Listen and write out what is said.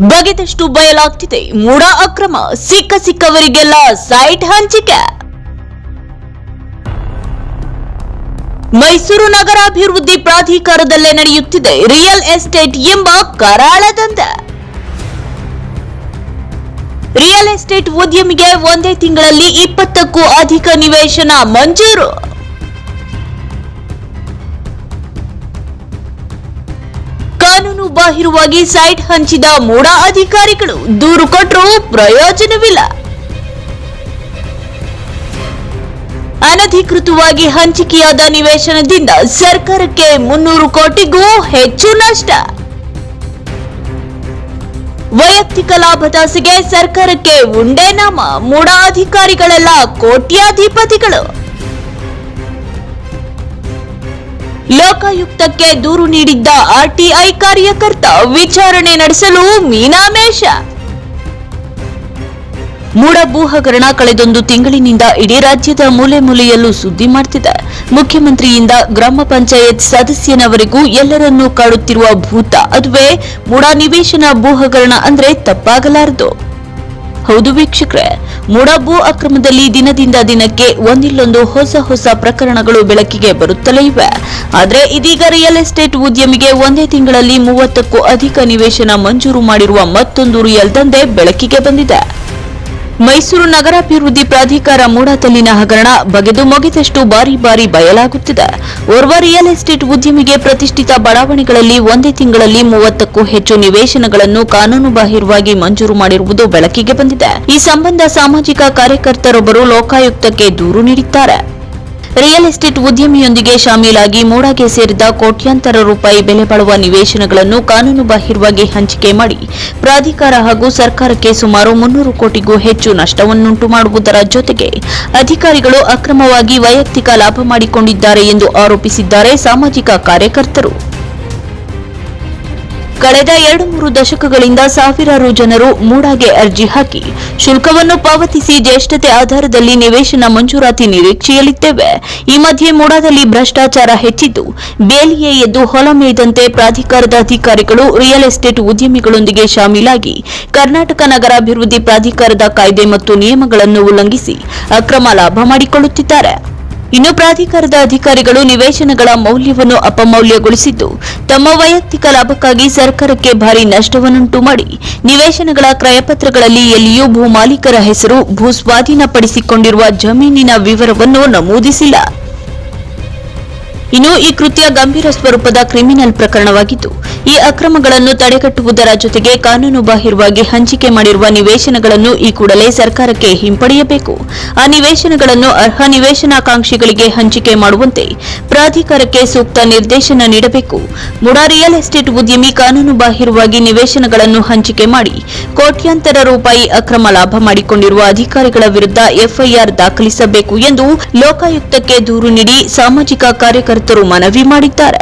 ಬಗೆದಷ್ಟು ಬಯಲಾಗ್ತಿದೆ. ಮೂಡ ಅಕ್ರಮ. ಸಿಕ್ಕ ಸಿಕ್ಕವರಿಗೆಲ್ಲ ಸೈಟ್ ಹಂಚಿಕೆ. ಮೈಸೂರು ನಗರಾಭಿವೃದ್ಧಿ ಪ್ರಾಧಿಕಾರದಲ್ಲೇ ನಡೆಯುತ್ತಿದೆ ರಿಯಲ್ ಎಸ್ಟೇಟ್ ಎಂಬ ಕರಾಳ ದಂಧೆ. ರಿಯಲ್ ಎಸ್ಟೇಟ್ ಉದ್ಯಮಿಗೆ ಒಂದೇ ತಿಂಗಳಲ್ಲಿ ಇಪ್ಪತ್ತಕ್ಕೂ ಅಧಿಕ ನಿವೇಶನ ಮಂಜೂರು. ಬಾಹಿರವಾಗಿ ಸೈಟ್ ಹಂಚಿದ ಮೂಡ ಅಧಿಕಾರಿಗಳು, ದೂರು ಕೊಟ್ಟರೂ ಪ್ರಯೋಜನವಿಲ್ಲ. ಅನಧಿಕೃತವಾಗಿ ಹಂಚಿಕೆಯಾದ ನಿವೇಶನದಿಂದ ಸರ್ಕಾರಕ್ಕೆ ಮುನ್ನೂರು ಕೋಟಿಗೂ ಹೆಚ್ಚು ನಷ್ಟ. ವೈಯಕ್ತಿಕ ಲಾಭದಾಸೆಗೆ ಸರ್ಕಾರಕ್ಕೆ ಉಂಡೇನಾಮ, ಮೂಡ ಅಧಿಕಾರಿಗಳೆಲ್ಲ ಕೋಟ್ಯಾಧಿಪತಿಗಳು. ಲೋಕಾಯುಕ್ತಕ್ಕೆ ದೂರು ನೀಡಿದ್ದ ಆರ್ಟಿಐ ಕಾರ್ಯಕರ್ತ ವಿಚಾರಣೆ ನಡೆಸಲು ಮೀನಾಮೇಷ. ಮೂಡಭೂ ಹಗರಣ ಕಳೆದೊಂದು ತಿಂಗಳಿನಿಂದ ಇಡೀ ರಾಜ್ಯದ ಮೂಲೆ ಮೂಲೆಯಲ್ಲೂ ಸುದ್ದಿ ಮಾಡುತ್ತಿದೆ ಮುಖ್ಯಮಂತ್ರಿಯಿಂದ ಗ್ರಾಮ ಪಂಚಾಯತ್ ಸದಸ್ಯನವರೆಗೂ ಎಲ್ಲರನ್ನೂ ಕಾಡುತ್ತಿರುವ ಭೂತ. ಅದುವೇ ಮೂಡ ನಿವೇಶನ ಭೂ ಹಗರಣ ಅಂದ್ರೆ ತಪ್ಪಾಗಲಾರದು. ಹೌದು ವೀಕ್ಷಕರೇ ಮೂಡ ಭೂ ಅಕ್ರಮದಲ್ಲಿ ದಿನದಿಂದ ದಿನಕ್ಕೆ ಒಂದಿಲ್ಲೊಂದು ಹೊಸ ಹೊಸ ಪ್ರಕರಣಗಳು ಬೆಳಕಿಗೆ ಬರುತ್ತಲೇ ಇವೆ. ಆದರೆ ಇದೀಗ ರಿಯಲ್ ಎಸ್ಟೇಟ್ ಉದ್ಯಮಿಗೆ ಒಂದೇ ತಿಂಗಳಲ್ಲಿ ಮೂವತ್ತಕ್ಕೂ ಅಧಿಕ ನಿವೇಶನ ಮಂಜೂರು ಮಾಡಿರುವ ಮತ್ತೊಂದು ರಿಯಲ್ ದಂಧೆ ಬೆಳಕಿಗೆ ಬಂದಿದೆ. ಮೈಸೂರು ನಗರಾಭಿವೃದ್ಧಿ ಪ್ರಾಧಿಕಾರ ಮೂಡಾತಲ್ಲಿನ ಹಗರಣ ಬಗೆದು ಮುಗಿದಷ್ಟು ಬಾರಿ ಬಾರಿ ಬಯಲಾಗುತ್ತಿದೆ. ಓರ್ವ ರಿಯಲ್ ಎಸ್ಟೇಟ್ ಉದ್ಯಮಿಗೆ ಪ್ರತಿಷ್ಠಿತ ಬಡಾವಣೆಗಳಲ್ಲಿ ಒಂದೇ ತಿಂಗಳಲ್ಲಿ ಮೂವತ್ತಕ್ಕೂ ಹೆಚ್ಚು ನಿವೇಶನಗಳನ್ನು ಕಾನೂನುಬಾಹಿರವಾಗಿ ಮಂಜೂರು ಮಾಡಿರುವುದು ಬೆಳಕಿಗೆ ಬಂದಿದೆ. ಈ ಸಂಬಂಧ ಸಾಮಾಜಿಕ ಕಾರ್ಯಕರ್ತರೊಬ್ಬರು ಲೋಕಾಯುಕ್ತಕ್ಕೆ ದೂರು ನೀಡಿದ್ದಾರೆ. ರಿಯಲ್ ಎಸ್ಟೇಟ್ ಉದ್ಯಮಿಯೊಂದಿಗೆ ಶಾಮೀಲಾಗಿ ಮೂಡಾಗೆ ಸೇರಿದ ಕೋಟ್ಯಾಂತರ ರೂಪಾಯಿ ಬೆಲೆ ಬಾಳುವ ನಿವೇಶನಗಳನ್ನು ಕಾನೂನುಬಾಹಿರವಾಗಿ ಹಂಚಿಕೆ ಮಾಡಿ, ಪ್ರಾಧಿಕಾರ ಹಾಗೂ ಸರ್ಕಾರಕ್ಕೆ ಸುಮಾರು ಮುನ್ನೂರು ಕೋಟಿಗೂ ಹೆಚ್ಚು ನಷ್ಟವನ್ನುಂಟು ಮಾಡುವುದರ ಜೊತೆಗೆ ಅಧಿಕಾರಿಗಳು ಅಕ್ರಮವಾಗಿ ವೈಯಕ್ತಿಕ ಲಾಭ ಮಾಡಿಕೊಂಡಿದ್ದಾರೆ ಎಂದು ಆರೋಪಿಸಿದ್ದಾರೆ ಸಾಮಾಜಿಕ ಕಾರ್ಯಕರ್ತರು. ಕಳೆದ ಎರಡು ಮೂರು ದಶಕಗಳಿಂದ ಸಾವಿರಾರು ಜನರು ಮೂಡಾಗೆ ಅರ್ಜಿ ಹಾಕಿ ಶುಲ್ಕವನ್ನು ಪಾವತಿಸಿ ಜ್ಯೇಷ್ಠತೆ ಆಧಾರದಲ್ಲಿ ನಿವೇಶನ ಮಂಜೂರಾತಿ ನಿರೀಕ್ಷೆಯಲ್ಲಿದ್ದೇವೆ. ಈ ಮಧ್ಯೆ ಮೂಡಾದಲ್ಲಿ ಭ್ರಷ್ಟಾಚಾರ ಹೆಚ್ಚಿದ್ದು, ಬೇಲಿಯೇ ಎದ್ದು ಹೊಲ ಮೇಯ್ದಂತೆ ಪ್ರಾಧಿಕಾರದ ಅಧಿಕಾರಿಗಳು ರಿಯಲ್ ಎಸ್ಟೇಟ್ ಉದ್ಯಮಿಗಳೊಂದಿಗೆ ಶಾಮೀಲಾಗಿ ಕರ್ನಾಟಕ ನಗರಾಭಿವೃದ್ಧಿ ಪ್ರಾಧಿಕಾರದ ಕಾಯ್ದೆ ಮತ್ತು ನಿಯಮಗಳನ್ನು ಉಲ್ಲಂಘಿಸಿ ಅಕ್ರಮ ಲಾಭ ಮಾಡಿಕೊಳ್ಳುತ್ತಿದ್ದಾರೆ. ಇನ್ನು ಪ್ರಾಧಿಕಾರದ ಅಧಿಕಾರಿಗಳು ನಿವೇಶನಗಳ ಮೌಲ್ಯವನ್ನು ಅಪಮೌಲ್ಯಗೊಳಿಸಿದ್ದು, ತಮ್ಮ ವೈಯಕ್ತಿಕ ಲಾಭಕ್ಕಾಗಿ ಸರ್ಕಾರಕ್ಕೆ ಭಾರಿ ನಷ್ಟವನ್ನುಂಟು ಮಾಡಿ, ನಿವೇಶನಗಳ ಕ್ರಯಪತ್ರಗಳಲ್ಲಿ ಎಲ್ಲಿಯೂ ಭೂಮಾಲೀಕರ ಹೆಸರು ಭೂಸ್ವಾಧೀನಪಡಿಸಿಕೊಂಡಿರುವ ಜಮೀನಿನ ವಿವರವನ್ನು ನಮೂದಿಸಿಲ್ಲ. ಇನ್ನು ಈ ಕೃತ್ಯ ಗಂಭೀರ ಸ್ವರೂಪದ ಕ್ರಿಮಿನಲ್ ಪ್ರಕರಣವಾಗಿದ್ದು, ಈ ಅಕ್ರಮಗಳನ್ನು ತಡೆಗಟ್ಟುವುದರ ಜೊತೆಗೆ ಕಾನೂನುಬಾಹಿರವಾಗಿ ಹಂಚಿಕೆ ಮಾಡಿರುವ ನಿವೇಶನಗಳನ್ನು ಈ ಕೂಡಲೇ ಸರ್ಕಾರಕ್ಕೆ ಹಿಂಪಡೆಯಬೇಕು. ಆ ನಿವೇಶನಗಳನ್ನು ಅರ್ಹ ನಿವೇಶನಾಕಾಂಕ್ಷಿಗಳಿಗೆ ಹಂಚಿಕೆ ಮಾಡುವಂತೆ ಪ್ರಾಧಿಕಾರಕ್ಕೆ ಸೂಕ್ತ ನಿರ್ದೇಶನ ನೀಡಬೇಕು. ಮುಡಾ ರಿಯಲ್ ಎಸ್ಟೇಟ್ ಉದ್ಯಮಿ ಕಾನೂನುಬಾಹಿರವಾಗಿ ನಿವೇಶನಗಳನ್ನು ಹಂಚಿಕೆ ಮಾಡಿ ಕೋಟ್ಯಾಂತರ ರೂಪಾಯಿ ಅಕ್ರಮ ಲಾಭ ಮಾಡಿಕೊಂಡಿರುವ ಅಧಿಕಾರಿಗಳ ವಿರುದ್ಧ ಎಫ್ಐಆರ್ ದಾಖಲಿಸಬೇಕು ಎಂದು ಲೋಕಾಯುಕ್ತಕ್ಕೆ ದೂರು ನೀಡಿ ಸಾಮಾಜಿಕ ಕಾರ್ಯಕರ್ತರು ಮನವಿ ಮಾಡಿದ್ದಾರೆ.